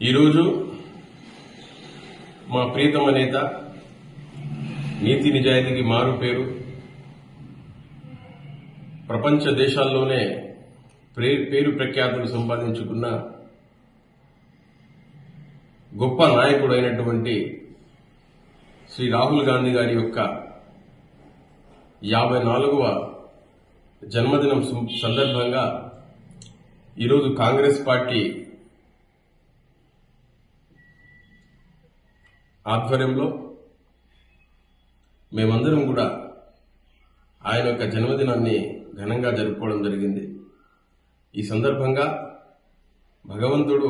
ఈరోజు మా ప్రీతమ నేత నీతి నిజాయితీకి మారు పేరు ప్రపంచ దేశాల్లోనే పేరు ప్రఖ్యాతులు సంపాదించుకున్న గొప్ప నాయకుడు అయినటువంటి శ్రీ రాహుల్ గాంధీ గారి యొక్క యాభై నాలుగవ జన్మదినం సందర్భంగా ఈరోజు కాంగ్రెస్ పార్టీ ఆధ్వర్యంలో మేమందరం కూడా ఆయన యొక్క జన్మదినాన్ని ఘనంగా జరుపుకోవడం జరిగింది. ఈ సందర్భంగా భగవంతుడు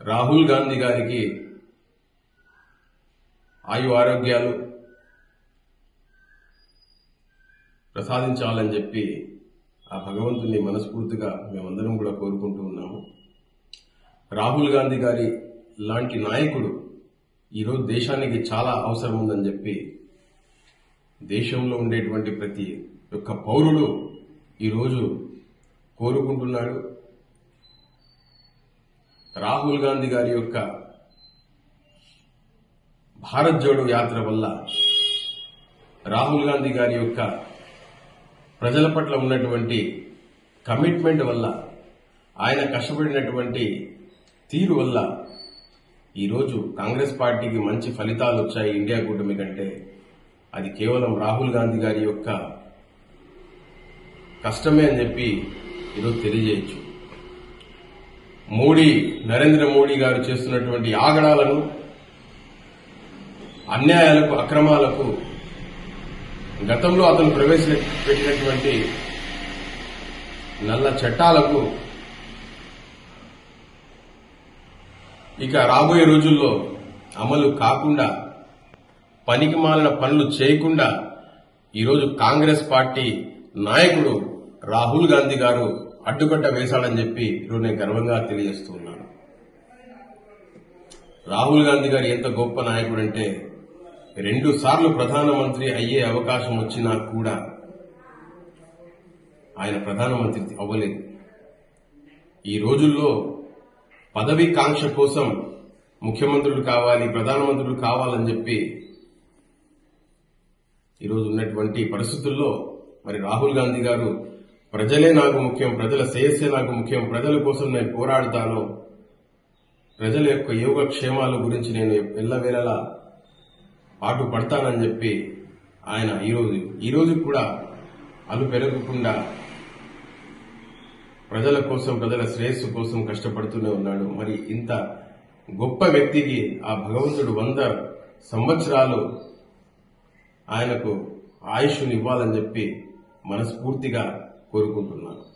రాహుల్ గాంధీ గారికి ఆయు ఆరోగ్యాలు ప్రసాదించాలని చెప్పి ఆ భగవంతుని మనస్ఫూర్తిగా మేమందరం కూడా కోరుకుంటూ ఉన్నాము. రాహుల్ గాంధీ గారి లాంటి నాయకుడు ఈరోజు దేశానికి చాలా అవసరం ఉందని చెప్పి దేశంలో ఉండేటువంటి ప్రతి ఒక్క పౌరుడు ఈరోజు కోరుకుంటున్నాడు రాహుల్ గాంధీ గారి యొక్క భారత్ జోడో యాత్ర వల్ల రాహుల్ గాంధీ గారి యొక్క ప్రజల పట్ల ఉన్నటువంటి కమిట్మెంట్ వల్ల ఆయన కష్టపడినటువంటి తీరు వల్ల ఈరోజు కాంగ్రెస్ పార్టీకి మంచి ఫలితాలు వచ్చాయి ఇండియా కూటమి కంటే. అది కేవలం రాహుల్ గాంధీ గారి యొక్క కష్టమే అని చెప్పి ఈరోజు తెలియజేయచ్చు. మోడీ నరేంద్ర మోడీ గారు చేస్తున్నటువంటి ఆగడాలను అన్యాయాలకు అక్రమాలకు గతంలో అతను ప్రవేశపెట్టినటువంటి నల్ల చట్టాలకు ఇక రాబోయే రోజుల్లో అమలు కాకుండా పనికి మాలిన పనులు చేయకుండా ఈరోజు కాంగ్రెస్ పార్టీ నాయకుడు రాహుల్ గాంధీ గారు అడ్డుకట్ట వేశాడని చెప్పి ఈరోజు నేను గర్వంగా తెలియజేస్తూ ఉన్నాను. రాహుల్ గాంధీ గారు ఎంత గొప్ప నాయకుడు అంటే రెండు సార్లు ప్రధానమంత్రి అయ్యే అవకాశం వచ్చినా కూడా ఆయన ప్రధానమంత్రి అవ్వలేదు. ఈ రోజుల్లో పదవి కాంక్ష కోసం ముఖ్యమంత్రులు కావాలి ప్రధానమంత్రులు కావాలని చెప్పి ఈరోజు ఉన్నటువంటి పరిస్థితుల్లో మరి రాహుల్ గాంధీ గారు ప్రజలే నాకు ముఖ్యం ప్రజల శ్రేయస్సే నాకు ముఖ్యం ప్రజల కోసం నేను పోరాడుతాను. ప్రజల యొక్క యోగక్షేమాల గురించి నేను ఎల్లవేళలా పాటు పడతానని చెప్పి ఆయన ఈరోజు ఈరోజు కూడా అలు పెరగకుండా ప్రజల కోసం ప్రజల శ్రేయస్సు కోసం కష్టపడుతూనే ఉన్నాడు. మరి ఇంత గొప్ప వ్యక్తికి ఆ భగవంతుడు వంద సంవత్సరాలు ఆయనకు ఆయుష్ని ఇవ్వాలని చెప్పి మనస్ఫూర్తిగా కోరుకుంటున్నాను.